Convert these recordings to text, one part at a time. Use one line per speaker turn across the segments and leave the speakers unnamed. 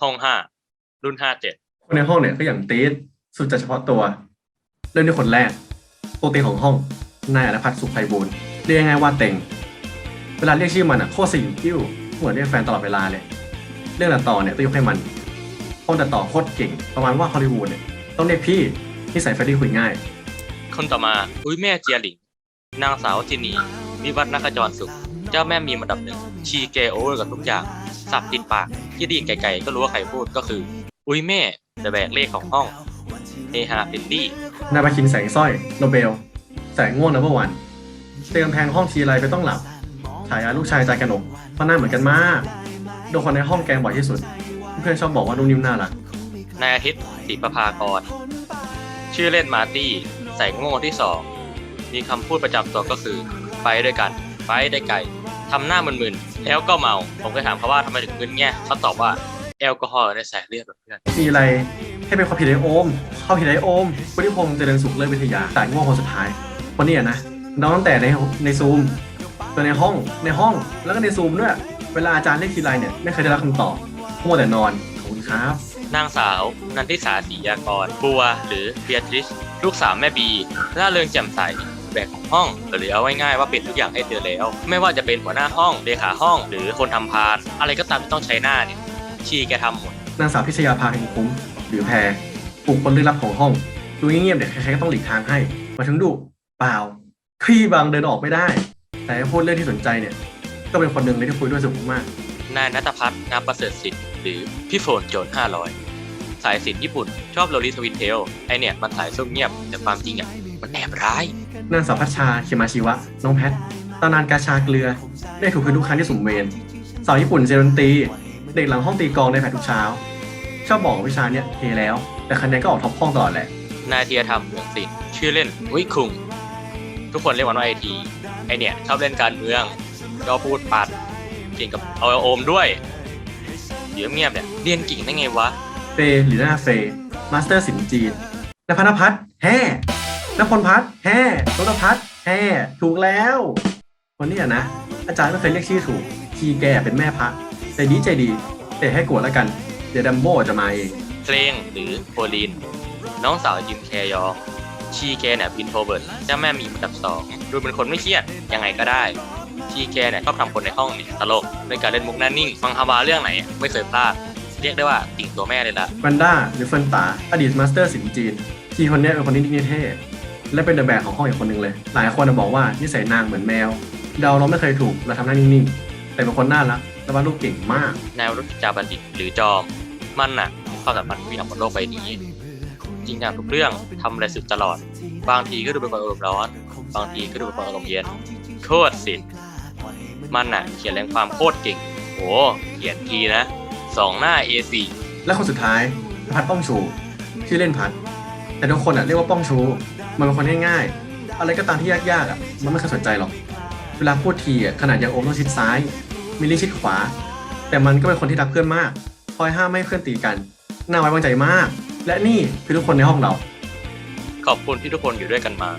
ห้องห้ารุ่นห้าเจ็ด
คนในห้องเนี่ยก็อย่างตีดสุดจะเฉพาะตัว เริ่มที่คนแรกตัวเต็งของห้องนายอรพัฒน์สุขไพบูลย์เรียกง่ายๆว่าเต็ง เวลาเรียกชื่อมันอะโคตรสยิวกิ้วเหมือนเรียกแฟนตลอดเวลาเลย เรื่องตัดต่อเนี่ยต้องยกให้มันห้องตัดต่อโคตรเก่ง ประมาณว่าฮอลลีวูดเนี่ยต้องเรียกพี่ที่ใส่เฟรดดี้คุยง่าย
คนต่อมาอุ้ยแม่เจียหลิง นางสาวจินีวิวัฒน์นักขจรสุข เจ้าแม่มีมอันดับหนึ่งชีเกโอเวอร์กับทุกอย่าง สับติดปาก ที่ไดีนไกลๆก็รู้ว่าใครพูดก็คือ อุ้ยแม่จะแบกเลขของห้องเฮฮาฟินดี้
นายประคินแสงสร้อยโนเบล แสงง่วงนับวันเตือนแพงห้องทีไรไปต้องหลับฉายาลูกชายใจกระหนกเพราะหน้าเหมือนกันมากโดนคนในห้องแกล้งบ่อยที่สุด เพื่อนชอบบอกว่านุ่มนิ่มน่ารัก
นายอาทิตย์ศรีประภากร ชื่อเล่นมาร์ตี้ใส่โง่ที่สอง มีคำพูดประจำตัวก็คือ ไปด้วยกัน ไปได้ไกล ทำหน้ามึนๆแล้วก็เมา ผมเคยถามเขาว่าทำไมถึงมึนเนี่ยเขาตอบว่าแอลกอฮอล์ในสายเลือดแบบเพื่อน
มีอะไรให้เป็นความผิดไอโอมเข้าผิดไอโอมวุฒิพงษ์เจริญสุขเลิศวิทยาสายง่วงคนสุดท้ายคนนี้อะนะน้องตั้งแต่ในในซูมตัวในห้องในห้องแล้วก็ในซูมด้วยเวลาอาจารย์เรียกทีไรเนี่ยไม่เคยได้รับคำตอบมัวแต่นอนขอบคุณครับ
นางสาว นันทิสาศรียากร บัว หรือเบียทริชลูกสาวแม่บีร่าเริงแจ่มใสแบกของห้องหรือเอาไว้ง่ายๆว่าเป็นทุกอย่างให้เธอแล้ว ไม่ว่าจะเป็นหัวหน้าห้องเลขาห้อง หรือคนทำพาน อะไรก็ตามที่ต้องใช้หน้าเนี่ยชีแกทำหมด
นางสาวพิชยาภาเพ็ญคุ้มหรือแพรปลุกคนลึกลับของห้องดูเงียบๆเนี่ยใครๆก็ต้องหลีกทางให้ มาถึงดุเปล่าคลี่บางเดินออกไม่ได้ แต่พูดเรื่องที่สนใจเนี่ย ก็เป็นคนหนึ่งเลยที่คุยด้วยสุขมาก
นายนัทพัฒน์นามประเสริฐสิทธิ์หรือพี่โฟนโจน500สายสินญี่ปุ่น ชอบโรลีทวินเทลไอเนี่ยมันสายซุ่มเงียบแต่ความจริงอะมันแอบร้าย
นางสาวพัชชาเคมาชิวะ น้องแพทตำนานกาชาเกลือ ได้ถูกคืนทุกครั้งที่สุ่มเวรสาวญี่ปุ่นเซรันตี เด็กหลังห้องตีกลองในแผดทุกเช้า ชอบบอกว่าวิชาเนี่ยเทแล้ว แต่คะแนนก็ออกท็อปห้องตลอดแหละ
นายเทียธรรมเมืองศิลป์ชื่อเล่นวิคุง ทุกคนเรียกมันว่าไอทีไอเนี่ยชอบเล่นการเมืองก็พูดปัดเก่งกับเอาโอมด้วยเดี๋ยวเงียบเนี่ยเรียนเกิ่งได้ไงวะ
เฟย์หรือหน้าเฟย์มาสเตอร์สินจีนนภัทรพัฒน์แฮ่นพลพัฒน์ แฮ่รถพัฒน์แฮ่ถูกแล้ววันนี้อะนะ อาจารย์ไม่เคยเรียกชื่อถูก ทีแกเป็นแม่พระใจดีใจดีแต่ให้กวดแล้วกัน เดี๋ยวดัมโบจะมาเอง
เพลงหรือโพลีน น้องสาวยิมแคยองชีแกเนี่ยพินโทรเบิร์ตเจ้าแม่มีอันดับสองดูเป็นคนไม่เครียด ยังไงก็ได้ ชีแกเนี่ยชอบทำคนในห้องเนี่ยตลกด้วยการเล่นมุกหน้านิ่ง ฟังฮาวาเรื่องไหน ไม่เคยพลาด เรียกได้ว่าติ่งตัวแม่เลยละ
วันด้าหรือเฟินตาอดีตมาสเตอร์สินจีนทีคนเนี้ยเป็นคนที่นิ่งเท่ และเป็นเดอะแบกของห้องอีกคนหนึ่งเลย หลายคนนะบอกว่านิสัยนางเหมือนแมว เดาเราไม่เคยถูกเราทำหน้านิ่งๆ แต่เป็นคนน่ารักและวาดรูปเก่งมาก
นายวรุษจาบัณฑิตหรือจอม มันน่ะมีความสัมพันธ์ที่มีบนโลกใบนี้ จริงจังทุกเรื่องทำอะไรสุดตลอด บางทีก็ดูเป็นคนอารมณ์ร้อน บางทีก็ดูเป็นคนอารมณ์เย็น โคตรสิมันน่ะเขียนแรงความโคตรเก่ง โห เขียนทีนะสองหน้า A4
และคนสุดท้ายพัดป้องชูชื่อเล่นพัด แต่ทุกคนอะเรียกว่าป้องชู มันเป็นคนง่ายๆ อะไรก็ตามที่ยากๆอะ มันไม่เคยสนใจหรอก เวลาพูดทีอะขนาดยังโอมต้องชิดซ้าย มิลลี่ชิดขวา แต่มันก็เป็นคนที่รักเพื่อนมาก คอยห้ามไม่ให้เพื่อนตีกัน น่าไว้วางใจมาก และนี่คือทุกคนในห้องเรา
ขอบคุณที่ทุกคนอยู่ด้วยกันมา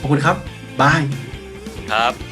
ขอบคุณครับ บาย
ครับ